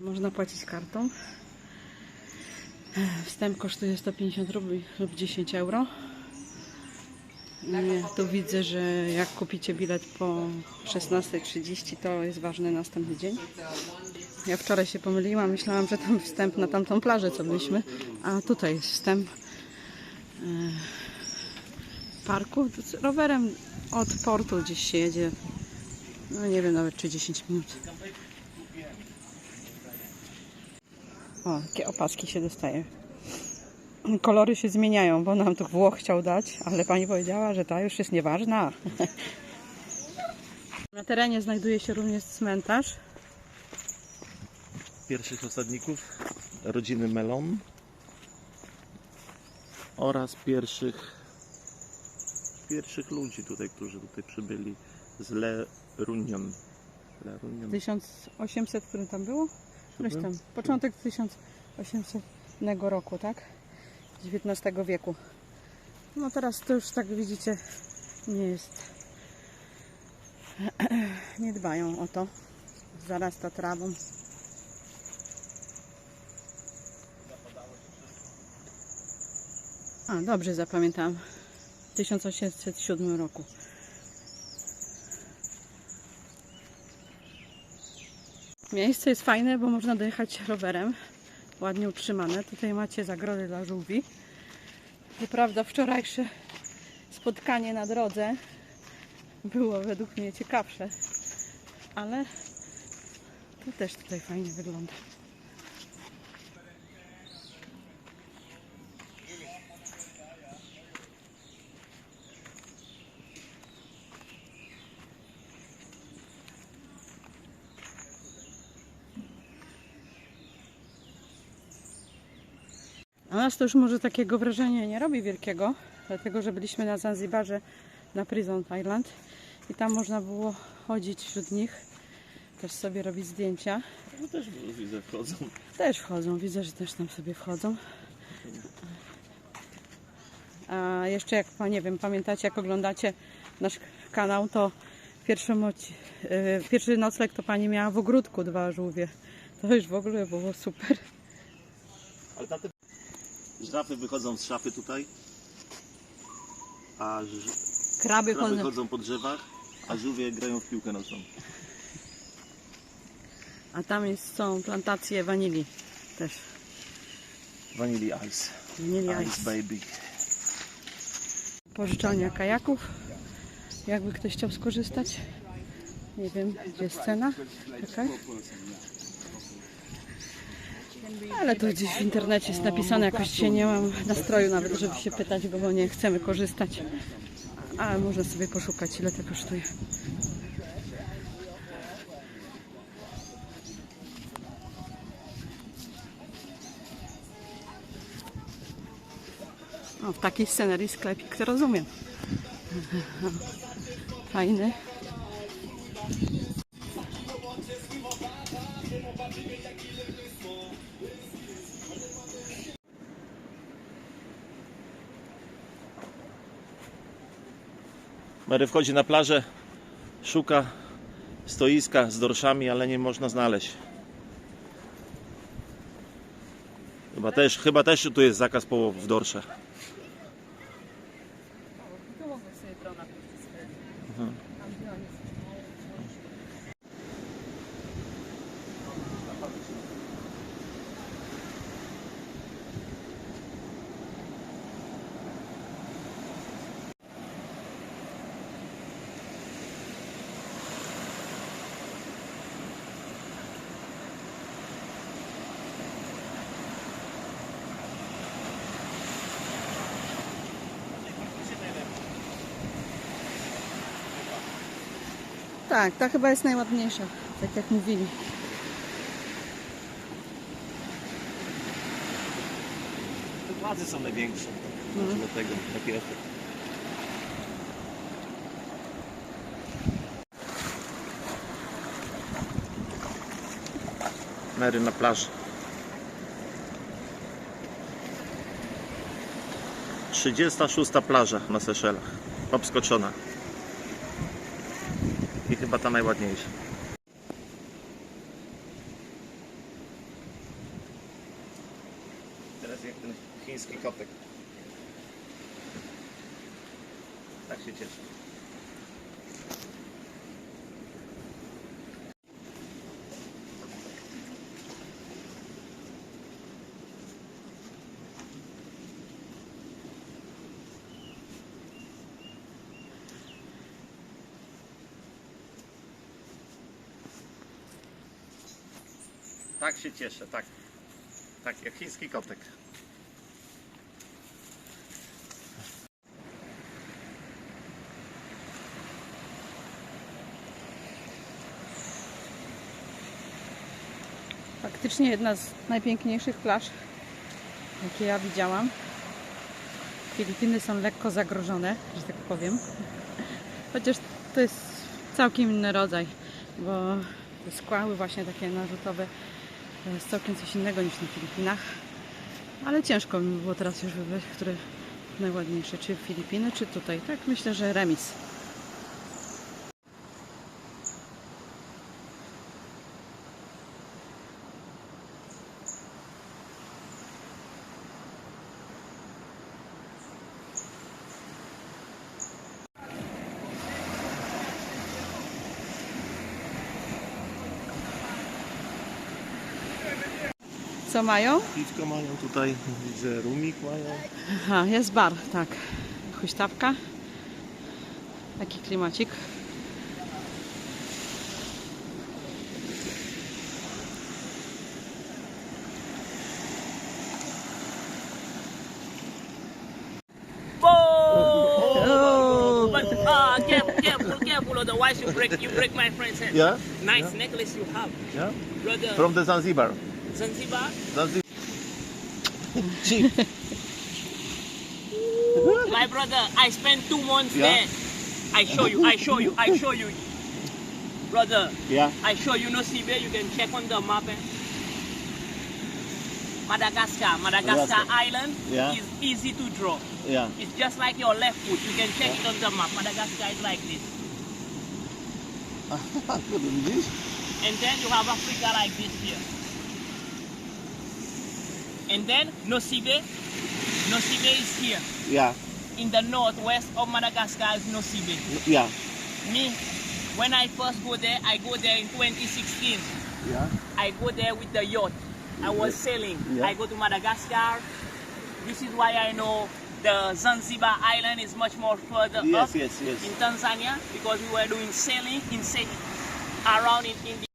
Można płacić kartą. Wstęp kosztuje 150 rubli lub 10 euro. Nie, tu widzę, że jak kupicie bilet po 16.30, to jest ważny następny dzień. Ja wczoraj się pomyliłam, myślałam, że tam wstęp na tamtą plażę, co byliśmy, a tutaj jest wstęp e, parku. Rowerem od portu gdzieś się jedzie, no nie wiem nawet czy 10 minut. O, takie opaski się dostaje. Kolory się zmieniają, bo nam tu Włoch chciał dać, ale pani powiedziała, że ta już jest nieważna. Na terenie znajduje się również cmentarz. pierwszych osadników rodziny Melon oraz pierwszych pierwszych ludzi tutaj, którzy tutaj przybyli z Le Runion. Le Runion. 1800, którym tam było? Któryś tam, początek 1800 roku, tak? XIX wieku. No teraz to już tak widzicie nie jest. Nie dbają o to. Zarasta trawą. A, dobrze zapamiętałam. W 1807 roku. Miejsce jest fajne, bo można dojechać rowerem. Ładnie utrzymane. Tutaj macie zagrody dla żółwi. Co prawda wczorajsze spotkanie na drodze było według mnie ciekawsze, ale to też tutaj fajnie wygląda. A nas to już może takiego wrażenia nie robi wielkiego, dlatego że byliśmy na Zanzibarze na Prison Island i tam można było chodzić wśród nich, też sobie robić zdjęcia. No też widzę wchodzą. Też wchodzą, widzę, że też tam sobie wchodzą. A jeszcze jak, nie wiem, pamiętacie, jak oglądacie nasz kanał, to pierwszy, moci- pierwszy nocleg to pani miała w ogródku dwa żółwie. To już w ogóle było super. Żrafy wychodzą z szafy tutaj, a ż... Kraby kraby chodzą. chodzą po drzewach, a żółwie grają w piłkę nożną. A tam jest, są plantacje wanilii też. Vanilli Ice. Wanilii Ice ice. Baby. Pożyczalnia kajaków. Jakby ktoś chciał skorzystać. Nie wiem, gdzie jest cena. Jakaś. Ale to gdzieś w internecie jest napisane. Jakoś dzisiaj nie mam nastroju nawet, żeby się pytać, bo nie chcemy korzystać. Ale można sobie poszukać, ile to kosztuje. O, w takiej scenerii sklepik, to rozumiem. Fajny. Mary wchodzi na plażę, szuka stoiska z dorszami, ale nie można znaleźć. Chyba też, chyba też tu jest zakaz połowów w Tak, ta chyba jest najładniejsza, tak jak mówili. Te władze są największe. Do tego, taki efekt. Mary na plaży. 36 plaża na Seszelach. Obskoczona chyba ta najładniejsza. Teraz jak ten chiński kotek. Tak się cieszę. Tak się cieszę, tak. Tak, jak chiński kotek. Faktycznie jedna z najpiękniejszych plaż, jakie ja widziałam. Filipiny są lekko zagrożone, że tak powiem. Chociaż to jest całkiem inny rodzaj, bo skłały właśnie takie narzutowe to jest całkiem coś innego niż na Filipinach. Ale ciężko mi było teraz już wybrać, które najładniejsze, czy Filipiny, czy tutaj. Tak, myślę, że remis. Co mają? Piwko mają tutaj, widzę rumik mają. Aha, jest bar, tak. Huśtawka. Taki klimacik. Careful, careful, otherwise you break you break my friend's hand. Yeah? Nice necklace you have, Yeah? brother. From the Zanzibar. Zanzibar. Zanzibar. My brother, I spent two months Yeah? there. I show you, I show you, I show you. Brother, Yeah. I show you no Sibe, you can check on the map. eh. Madagascar, Madagascar Madagascar. island Yeah. is easy to draw. Yeah. It's just like your left foot. You can check it on the map. Madagascar is like this. And then you have Africa like this here. And then Nosibe, Nosibe is here. Yeah. In the northwest of Madagascar is Nosibe. Yeah. Me, when I first go there, I go there in 2016. Yeah. I go there with the yacht. I was sailing. Yeah. I go to Madagascar. This is why I know the Zanzibar island is much more further Yes, up yes, yes. in Tanzania because we were doing sailing in around in, in the